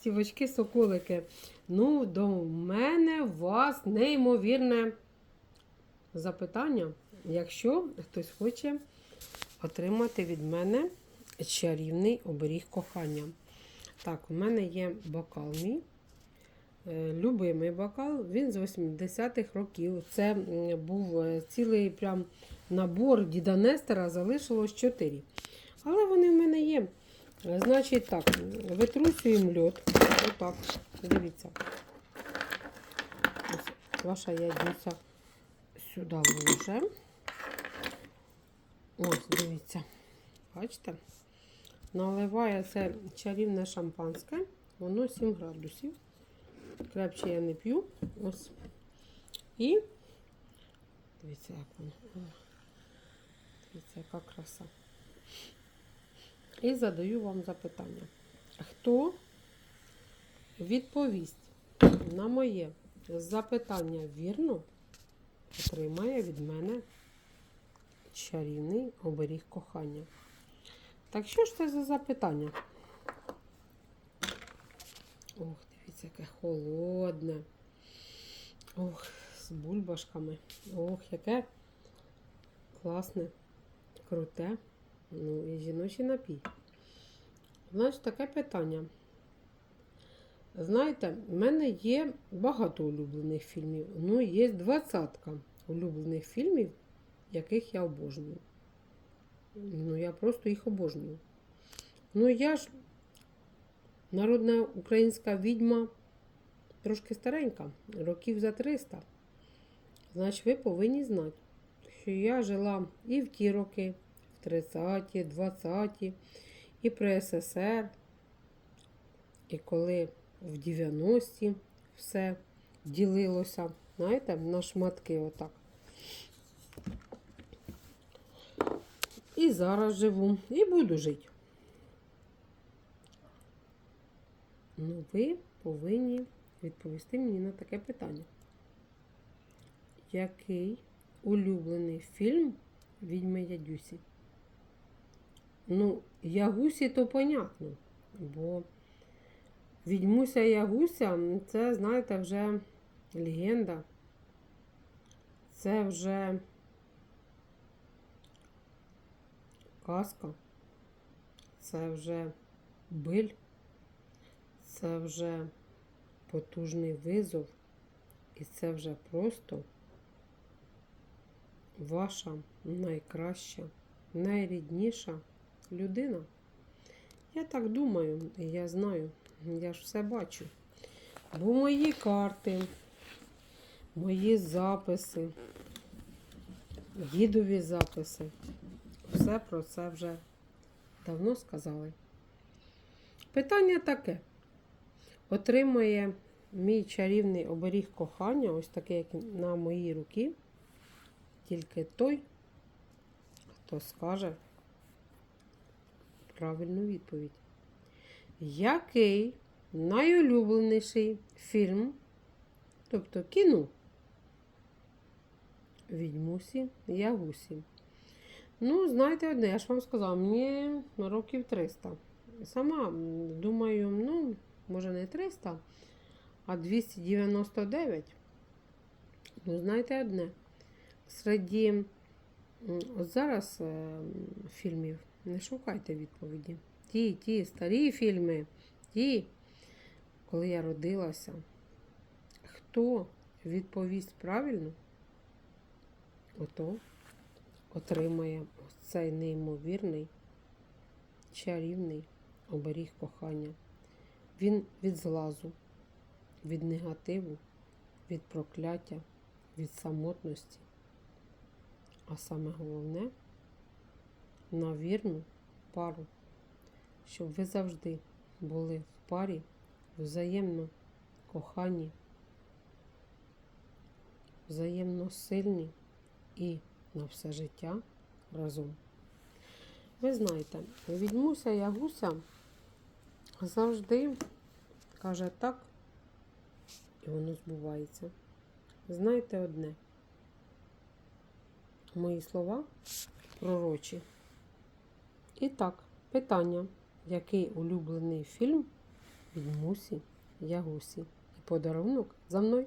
ластівочки, соколики. Ну, до мене у вас неймовірне запитання, якщо хтось хоче отримати від мене чарівний оберіг кохання. Так, у мене є бокал мій. е, Любимий бокал, він з 80-х років. Це був е, цілий прям набор Діда Нестера, залишилось 4. Але вони в мене є. Значить так, витрусюємо льод. Отак. Дивіться. Ось ваша ядниця сюди вложимо. Ось, дивіться. Бачите? Наливаю це чарівне шампанське. Воно 7 градусів. Крепче я не п'ю. Ось. І дивіться, як воно. Дивіться, яка краса. І задаю вам запитання. Хто відповість на моє запитання вірно, отримає від мене чарівний оберіг кохання. Так що ж це за запитання? Ох, дивіться, яке холодне. Ох, з бульбашками. Ох, яке класне, круте. Ну, і жіночий напій. Значить, таке питання. Знаєте, в мене є багато улюблених фільмів. Ну, є двадцятка улюблених фільмів, яких я обожнюю. Ну, я просто їх обожнюю. Ну, я ж народна українська відьма трошки старенька, років за 300. Значить, ви повинні знати, що я жила і в ті роки, в 30-ті, 20-ті, і при СССР, і коли в 90-ті все ділилося, знаєте, на шматки отак. І зараз живу, і буду жити. Ну, ви повинні відповісти мені на таке питання. Який улюблений фільм Відьми Ядюсі? Ну, Ягусі то понятно, бо Відьмуся Ягуся це, знаєте, вже легенда. Це вже казка, це вже биль, це вже потужний визов, і це вже просто ваша найкраща, найрідніша людина. Я так думаю, я знаю, я ж все бачу. Бо мої карти, мої записи, дідові записи, все про це вже давно сказали. Питання таке. Отримує мій чарівний оберіг кохання, ось такий, як на моїй руці, тільки той, хто скаже правильну відповідь. Який найулюбленіший фільм, тобто кіно Відьмусі Ягусі? Ну, знаєте одне, я ж вам сказала, мені років 300. Сама думаю, ну, може не 300, а 299. Ну, знаєте одне. От зараз е, фільмів не шукайте відповіді. Ті, ті старі фільми, ті, коли я родилася. Хто відповість правильно, ото отримає цей неймовірний, чарівний оберіг кохання. Він від злазу, від негативу, від прокляття, від самотності. А саме головне на вірну пару, щоб ви завжди були в парі, взаємно кохані, взаємно сильні і на все життя разом. Ви знаєте, відьмуся Ягуся завжди каже так, і воно збувається. Знаєте одне, мої слова пророчі. І так, питання, який улюблений фільм від Мусі Ягусі. І подарунок за мною.